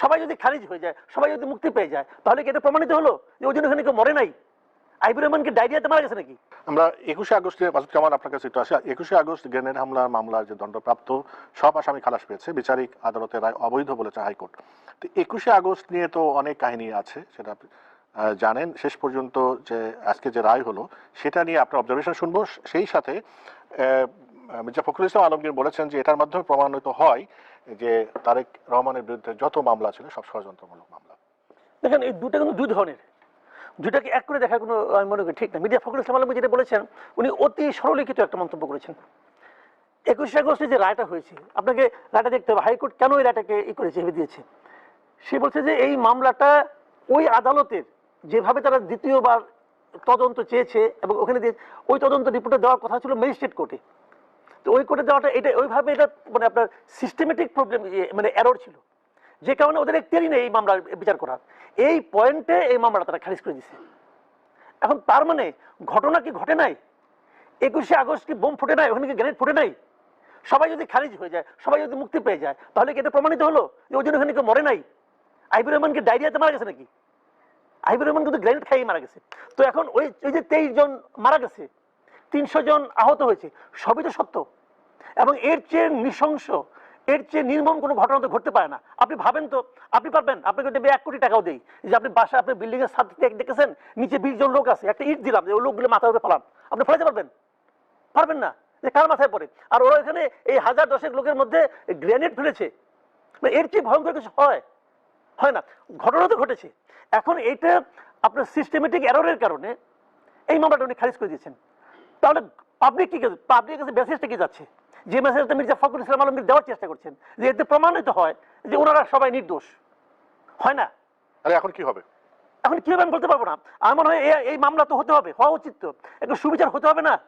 সবাই যদি খারিজ হয়ে যায়, সবাই যদি মুক্তি পেয়ে যায়, তাহলে কি এটা প্রমাণিত হলো যে ওই জন্য ওখানে কেউ মরে নাই? আইবুর রহমানকে ডায়রিয়াতে মারা গেছে নাকি? আমরা একুশে আগস্টে মাসুদ কামাল আপনার কাছে একটু আসি। একুশে আগস্ট গ্রেনেড হামলার মামলার যে দণ্ডপ্রাপ্ত, সব আসামি খালাস পেয়েছে। বিচারিক আদালতের রায় অবৈধ বলেছে হাইকোর্ট। তো একুশে আগস্ট নিয়ে তো অনেক কাহিনী আছে, সেটা জানেন। শেষ পর্যন্ত যে, আজকে যে রায় হলো, সেটা নিয়ে আপনার অবজারভেশন শুনব। সেই সাথে মির্জা ফখরুল ইসলাম আলমগীর বলেছেন যে এটার মাধ্যমে প্রমাণিত হয় যে তারেক রহমানের বিরুদ্ধে যত মামলা ছিল, সব ষড়যন্ত্রমূলক মামলা। দেখেন, এই দুটা কিন্তু দুই ধরনের। দুটাকে এক করে দেখা কোনো, আমি মনে করি ঠিক না। মির্জা ফখরুল ইসলাম আলম যেটা বলেছেন, উনি অতি সরলীকৃত একটা মন্তব্য করেছেন। একুশে আগস্টে যে রায়টা হয়েছে, আপনাকে রায়টা দেখতে হবে, হাইকোর্ট কেন এই রায়টাকে ই করেছে ভেবে দিয়েছে? সে বলছে যে এই মামলাটা ওই আদালতের, যেভাবে তারা দ্বিতীয়বার তদন্ত চেয়েছে এবং ওখানে দিয়ে ওই তদন্ত রিপোর্টে দেওয়ার কথা ছিল ম্যাজিস্ট্রেট কোর্টে। ওই কোর্টে দেওয়াটা, এটা ওইভাবে এটা মানে আপনার সিস্টেমেটিক প্রবলেম মানে এরর ছিল। যে কারণে ওদের একটিরই নেই এই মামলার বিচার করার। এই পয়েন্টে এই মামলাটা তারা খারিজ করে দিছে। এখন তার মানে ঘটনা কি ঘটে নাই? একুশে আগস্ট কি বোম ফুটে নাই? ওখানে কি গ্রেনেড ফুটে নাই? সবাই যদি খারিজ হয়ে যায়, সবাই যদি মুক্তি পেয়ে যায়, তাহলে কি এটা প্রমাণিত হলো? যে ওই জন্য ওখানে কেউ মরে নাই? আইবুর রহমানকে ডায়রিয়াতে মারা গেছে নাকি? আইবুর রহমান কিন্তু গ্রেনেড খাইয়ে মারা গেছে। তো এখন ওই ওই যে তেইশ জন মারা গেছে তিনশো জন আহত হয়েছে, সবই তো সত্য। এবং এর চেয়ে নৃশংস, এর চেয়ে নির্মম কোনো ঘটনা তো ঘটতে পারে না। আপনি ভাবেন তো, আপনি পারবেন, আপনাকে দেবে এক কোটি টাকাও দেই। যে আপনি বাসা আপনি বিল্ডিং এর থেকে দেখেছেন, নিচে বিশ জন লোক আছে, একটা ইট দিলাম, যে ওই লোকগুলো মাথার উপরে ফেলান আপনি ফেলাতে পারবেন? পারবেন না। যে কার মাথায় পড়ে? আর ওরা এখানে এই হাজার দশেক লোকের মধ্যে গ্রেনেড ফেলেছে। মানে এর চেয়ে ভয়ঙ্কর কিছু হয়? হয় না। ঘটনা তো ঘটেছে। এখন এইটা আপনার সিস্টেমেটিক এররের কারণে এই মামলাটা উনি খারিজ করে দিয়েছেন। তাহলে পাবলিক কি পাবলিক কাছে মেসেজটা কি যাচ্ছে? যে মেসেজটা মির্জা ফখরুল ইসলাম আলমগীর দেওয়ার চেষ্টা করছেন যে এতে প্রমাণিত হয় যে ওনারা সবাই নির্দোষ। হয় না? তাহলে এখন কি হবে? এখন কীভাবে আমি বলতে পারব না? আমার মনে হয় এই- এই মামলা তো হতে হবে হওয়া উচিত তো। একটু সুবিচার হতে হবে না?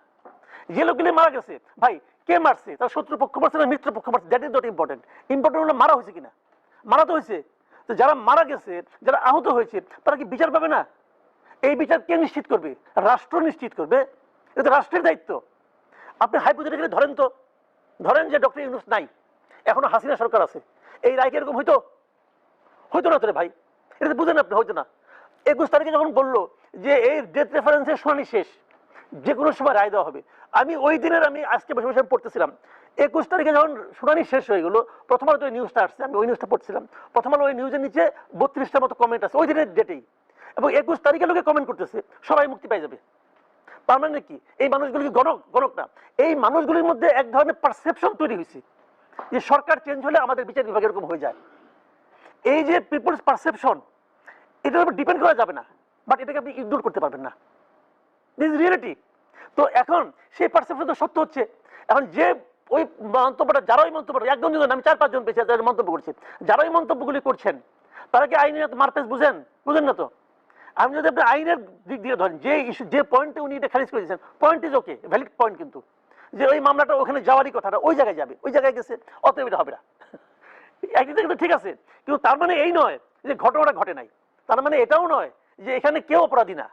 যে লোকগুলি মারা গেছে ভাই কে মারছে? তার শত্রু পক্ষ মারছে না মিত্র পক্ষ মারছে? That is not important important হলো মারা হয়েছে কিনা? মারা তো হয়েছে। তো যারা মারা গেছে যারা আহত হয়েছে তারা কি বিচার পাবে না? এই বিচার কে নিশ্চিত করবে? রাষ্ট্র নিশ্চিত করবে? এটা রাষ্ট্রের দায়িত্ব। আপনি হাইপোথেটিক্যালি ধরেন তো, ধরেন যে ডক্টর ইউনুস নাই, এখনও হাসিনা সরকার আছে। এই রায় এরকম হইতো? হইতো না তো ভাই। এটা তো বুঝেন আপনি, হইতো না। একুশ তারিখে যখন বলল যে এই ডেথ রেফারেন্সের শুনানি শেষ, যে কোনো সময় রায় দেওয়া হবে। আমি ওই দিনের আমি আজকে বসে বসে পড়তেছিলাম। একুশ তারিখে যখন শুনানি শেষ হয়ে গেলো, প্রথম আলো ওই নিউজটা আসছে, আমি ওই নিউজটা পড়ছিলাম প্রথম আলো ওই নিউজের নিচে বত্রিশটার মতো কমেন্ট আছে, ওই দিনের ডেটেই এবং একুশ তারিখে লোকে কমেন্ট করতেছে, সবাই মুক্তি পাই যাবে। তার মানে কি? এই মানুষগুলি কি গণক? গণক না। এই মানুষগুলির মধ্যে এক ধরনের পারসেপশন তৈরি হয়েছে যে সরকার চেঞ্জ হলে আমাদের বিচার বিভাগ এরকম হয়ে যায়। এই যে পিপলস পারসেপশন এটার উপর ডিপেন্ড করা যাবে না। বাট এটাকে আপনি ইগনোর করতে পারবেন না। দিস রিয়েলিটি তো এখন সেই পারসেপশন তো সত্য হচ্ছে। এখন যে ওই মন্তব্যটা, যারা ওই মন্তব্যটা একজন দুজন, আমি চার পাঁচজন পেয়েছি, যারা মন্তব্য করছে, যারা ওই মন্তব্যগুলি করছেন, তারা কি আইনের মারপেস বুঝেন? বুঝেন না তো? আমি যদি আপনি আইনের দিক দিয়ে ধরেন, যে ইস্যু যে পয়েন্টে উনি এটা খারিজ করে দিয়েছেন point is okay valid point কিন্তু। যে ওই মামলাটা ওখানে যাওয়ারই কথাটা ওই জায়গায় যাবে, ওই জায়গায় গেছে, অতএব এটা হবে না। একদিক কিন্তু ঠিক আছে, কিন্তু তার মানে এই নয় যে ঘটনাটা ঘটে নাই। তার মানে এটাও নয় যে এখানে কেউ অপরাধী না।